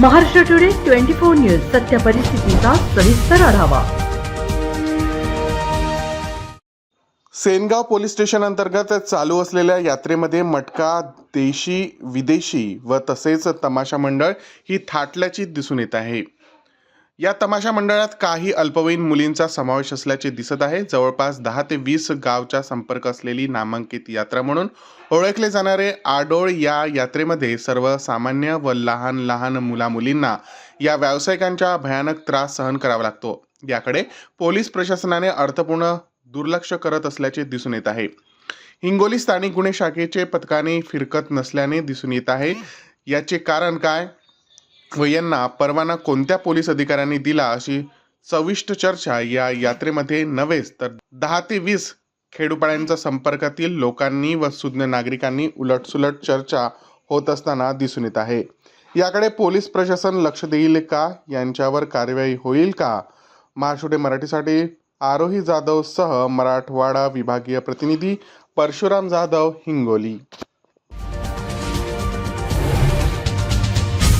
Maharashtra today twenty four news सत्य परिस्थितीचा सविस्तर आढावा. सेनगाव पोलीस स्टेशन अंतर्गत चालू असलेल्या यात्रेमध्ये मटका देशी विदेशी व तसेच तमाशा मंडळ ही थाटल्याची दिसून येत आहे. या तमाशा मंडळात काही अल्पवयीन मुलींचा समावेश असल्याचे दिसत आहे. जवळपास दहा ते वीस गावच्या संपर्क असलेली नामांकित यात्रा म्हणून ओळखले जाणारे आडोळ या यात्रेमध्ये सर्वसामान्य व लहान लहान मुलामुलींना या व्यावसायिकांच्या भयानक त्रास सहन करावा लागतो. याकडे पोलीस प्रशासनाने अर्थपूर्ण दुर्लक्ष करत असल्याचे दिसून येत आहे. हिंगोली स्थानिक गुन्हे शाखेचे पथकाने फिरकत नसल्याने दिसून येत आहे. याचे कारण काय? यांना परवाना कोणत्या पोलीस अधिकाऱ्यांनी दिला अशी सविष्ट चर्चा या यात्रेमध्ये नव्हेच तर दहा ते वीस खेडूपाड्यांच्या संपर्कातील लोकांनी व सुज्ञ नागरिकांनी उलटसुलट चर्चा होत असताना दिसून येत आहे. याकडे पोलीस प्रशासन लक्ष देईल का? यांच्यावर कार्यवाही होईल का? महाशुडे मराठीसाठी आरोही जाधव सह मराठवाडा विभागीय प्रतिनिधी परशुराम जाधव हिंगोली.